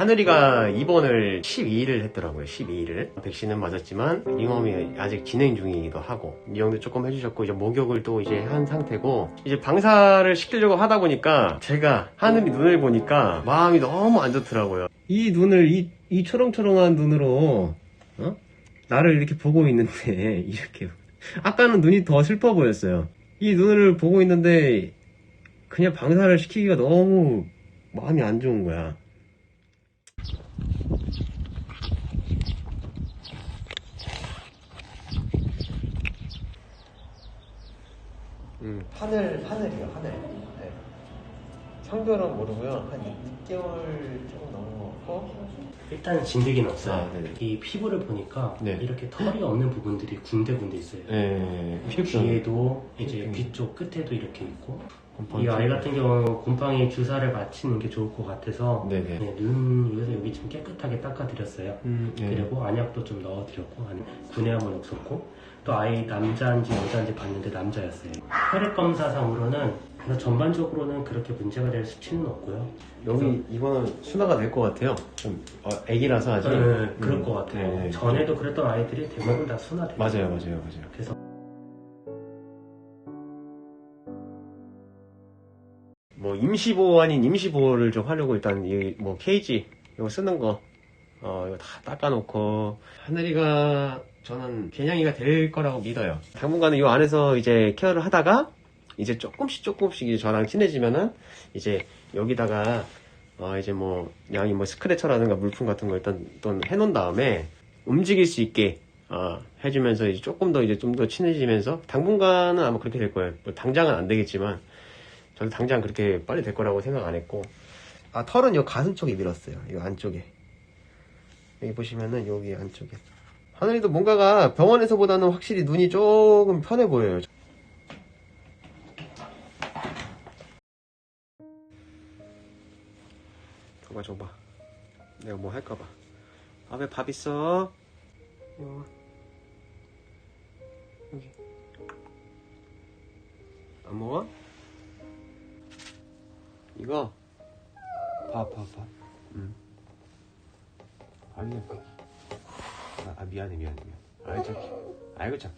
하늘이가 입원을 12일을 했더라고요. 12일을. 백신은 맞았지만 잉엄이 아직 진행 중이기도 하고 이형도 조금 해주셨고 이제 목욕을 또 이제 한 상태고 이제 방사를 시키려고 하다 보니까 제가 하늘이 눈을 보니까 마음이 너무 안 좋더라고요. 이 눈을 이, 이 초롱초롱한 눈으로 어? 나를 이렇게 보고 있는데 이렇게 아까는 눈이 더 슬퍼 보였어요. 이 눈을 보고 있는데 그냥 방사를 시키기가 너무 마음이 안 좋은 거야. 음, 하늘, 하늘이요, 하늘. 네. 성별은 모르고요. 한 6개월 좀 넘었고. 일단 진드기는 없어요. 아, 네네. 이 피부를 보니까 네. 이렇게 털이 없는 부분들이 군데군데 있어요. 네, 귀에도 이제 피부병. 귀쪽 끝에도 이렇게 있고 곰팡이 이 아이. 같은 경우는 곰팡이 주사를 맞히는 게 좋을 것 같아서 네네. 네, 눈 위에서 여기 좀 깨끗하게 닦아드렸어요. 음, 네. 그리고 안약도 좀 넣어드렸고 안에 분해함은 없었고 또 아이 남자인지 여자인지 봤는데 남자였어요. 혈액 검사상으로는 그래서 전반적으로는 그렇게 문제가 될 수치는 없고요. 여기 이거는 순화가 될 것 같아요. 좀 어, 애기라서 아직. 네, 음, 그럴 것 같아요. 네, 네. 전에도 그랬던 아이들이 대부분 다 순화돼요. 맞아요, 맞아요, 맞아요. 그래서 뭐 임시보호 아닌 임시보호를 좀 하려고 일단 이 뭐 케이지 이거 쓰는 거 어, 이거 다 닦아놓고 하늘이가 저는 개냥이가 될 거라고 믿어요. 당분간은 이 안에서 이제 케어를 하다가 이제 조금씩 조금씩 이제 저랑 친해지면은 이제 여기다가 어, 이제 뭐 양이 뭐 스크래처라든가 물품 같은 거 일단 또 해놓은 다음에 움직일 수 있게 어, 해주면서 이제 조금 더 이제 좀 더 친해지면서 당분간은 아마 그렇게 될 거예요. 뭐 당장은 안 되겠지만 저도 당장 그렇게 빨리 될 거라고 생각 안 했고. 아 털은 요 가슴 쪽에 밀었어요. 이 안쪽에. 여기 보시면은 여기 안쪽에. 하늘이도 뭔가가 병원에서보다는 확실히 눈이 조금 편해 보여요. 줘봐 줘봐. 내가 뭐 할까봐. 밥에 밥 있어. 여기. 안 먹어? 이거 밥, 밥, 밥. 응. 밥. 아, 아, 미안해, 미안해, 미안해. 아이, 착해. 아이고, 착해.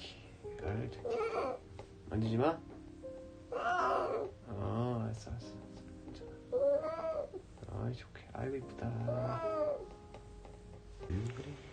아이고, 착해. 만지지 마. 어, 알았어, 알았어. 아이, 좋게. 아이고, 이쁘다. 응, 그래.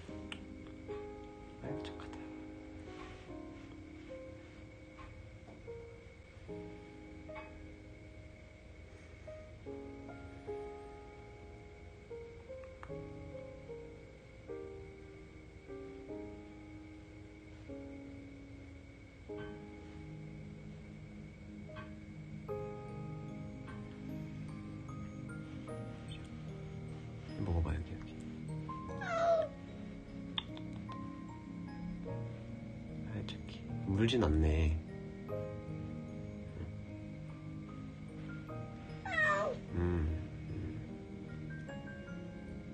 물진 않네. 음, 음.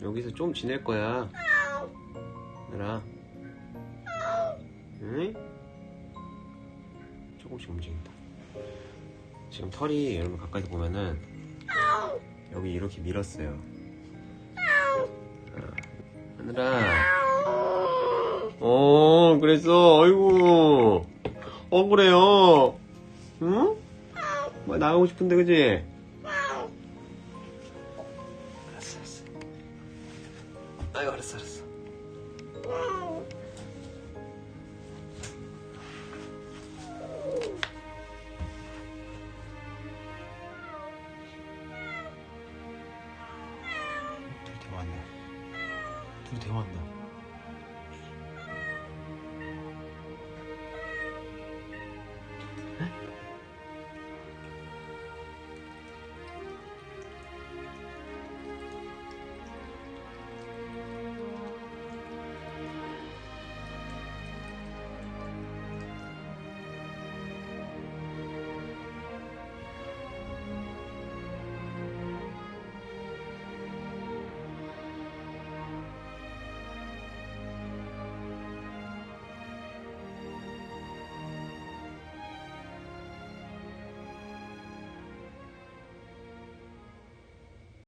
여기서 좀 지낼 거야. 얘들아. 응? 조금씩 움직인다. 지금 털이 여러분 가까이서 보면은 여기 이렇게 밀었어요. 아, 하늘아. 어, 그랬어. 아이고. 어, 그래요. 응? 뭐 나가고 싶은데, 그지? 알았어, 알았어. 아이고, 알았어, 알았어. 둘이 대화한다. 둘이 대화한다.